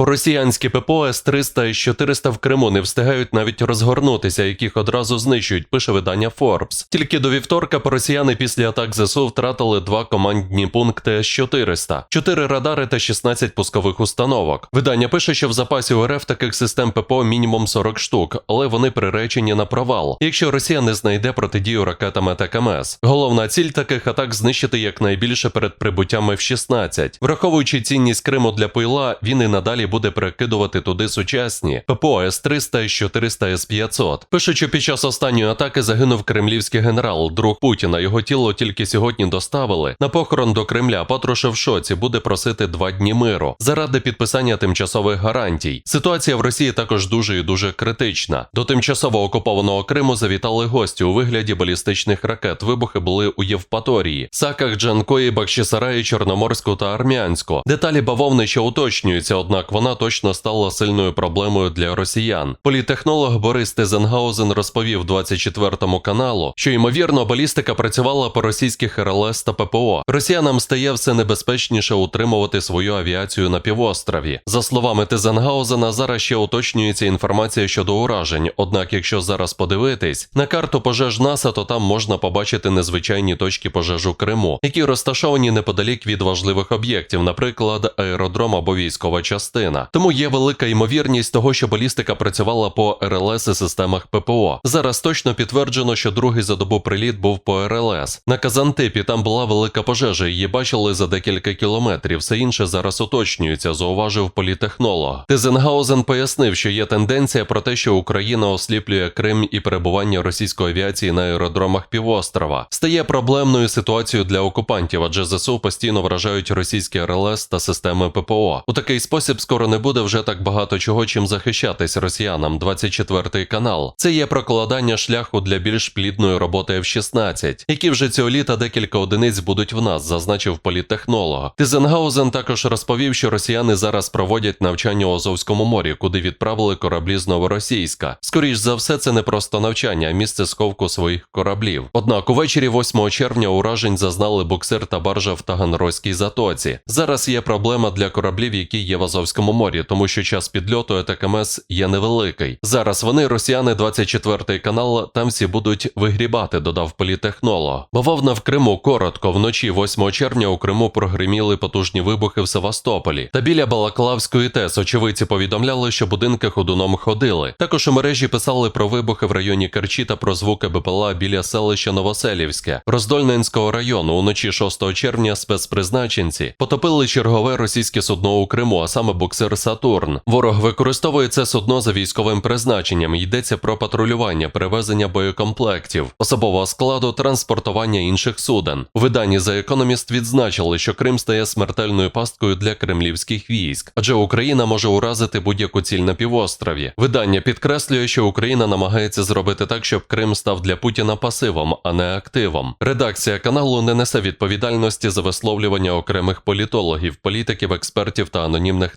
Поросіянські ППО С-300 і С-400 в Криму не встигають навіть розгорнутися, яких одразу знищують, пише видання Forbes. Тільки до вівторка поросіяни після атак ЗСУ втратили два командні пункти С-400, 4 радари та 16 пускових установок. Видання пише, що в запасі у РФ таких систем ППО мінімум 40 штук, але вони приречені на провал, якщо Росія не знайде протидію ракетами та КМС. Головна ціль таких атак знищити якнайбільше перед прибуттям F-16. Враховуючи цінність Криму для пила, він і надалі буде перекидувати туди сучасні ППО С-300 і 400 С-500. Пишуть, що під час останньої атаки загинув кремлівський генерал, друг Путіна. Його тіло тільки сьогодні доставили. На похорон до Кремля Патрушев в шоці буде просити два дні миру заради підписання тимчасових гарантій. Ситуація в Росії також дуже і дуже критична. До тимчасово окупованого Криму завітали гості у вигляді балістичних ракет. Вибухи були у Євпаторії, Саках, Джанкої, Бахчисараї, Чорноморську та Армянську. Деталі бавовни ще уточнюються, однак вона точно стала сильною проблемою для росіян. Політехнолог Борис Тезенгаузен розповів 24 каналу, що ймовірно балістика працювала по російських РЛС та ППО. Росіянам стає все небезпечніше утримувати свою авіацію на півострові. За словами Тезенгаузена, зараз ще уточнюється інформація щодо уражень. Однак, якщо зараз подивитись на карту пожеж НАСА, то там можна побачити незвичайні точки пожежу Криму, які розташовані неподалік від важливих об'єктів, наприклад, аеродром або військова частина. Тому є велика ймовірність того, що балістика працювала по РЛС і системах ППО. Зараз точно підтверджено, що другий за добу приліт був по РЛС. На Казантипі там була велика пожежа, її бачили за декілька кілометрів. Все інше зараз уточнюється, зауважив політехнолог. Тизенгаузен пояснив, що є тенденція про те, що Україна осліплює Крим і перебування російської авіації на аеродромах півострова. Стає проблемною ситуацією для окупантів, адже ЗСУ постійно вражають російські РЛС та системи ППО. У такий спосіб скоро не буде вже так багато чого, чим захищатись росіянам. 24 канал. Це є прокладання шляху для більш плідної роботи F-16, які вже цього літа декілька одиниць будуть в нас, зазначив політтехнолог. Тизенгаузен також розповів, що росіяни зараз проводять навчання у Азовському морі, куди відправили кораблі з Новоросійська. Скоріш за все, це не просто навчання, а місце сховку своїх кораблів. Однак увечері 8 червня уражень зазнали буксир та баржа в Таганрозькій затоці. Зараз є проблема для кораблів, які є в Азовському морі, тому що час підльоту ЕТКМС є невеликий. Зараз вони, росіяни, 24 канал, там всі будуть вигрібати, додав політехнолог. Бавовна в Криму коротко. Вночі 8 червня у Криму прогриміли потужні вибухи в Севастополі. Та біля Балаклавської ТЕС очевидці повідомляли, що будинки ходуном ходили. Також у мережі писали про вибухи в районі Керчі та про звуки БПЛА біля селища Новоселівське, Роздольненського району. Уночі 6 червня спецпризначенці потопили чергове російське судно у Криму, а саме буксир Сатурн. Ворог використовує це судно за військовим призначенням. Йдеться про патрулювання, перевезення боєкомплектів, особового складу, транспортування інших суден. У виданні за економіст відзначили, що Крим стає смертельною пасткою для кремлівських військ, адже Україна може уразити будь-яку ціль на півострові. Видання підкреслює, що Україна намагається зробити так, щоб Крим став для Путіна пасивом, а не активом. Редакція каналу не несе відповідальності за висловлювання окремих політологів, політиків, експертів та анонімних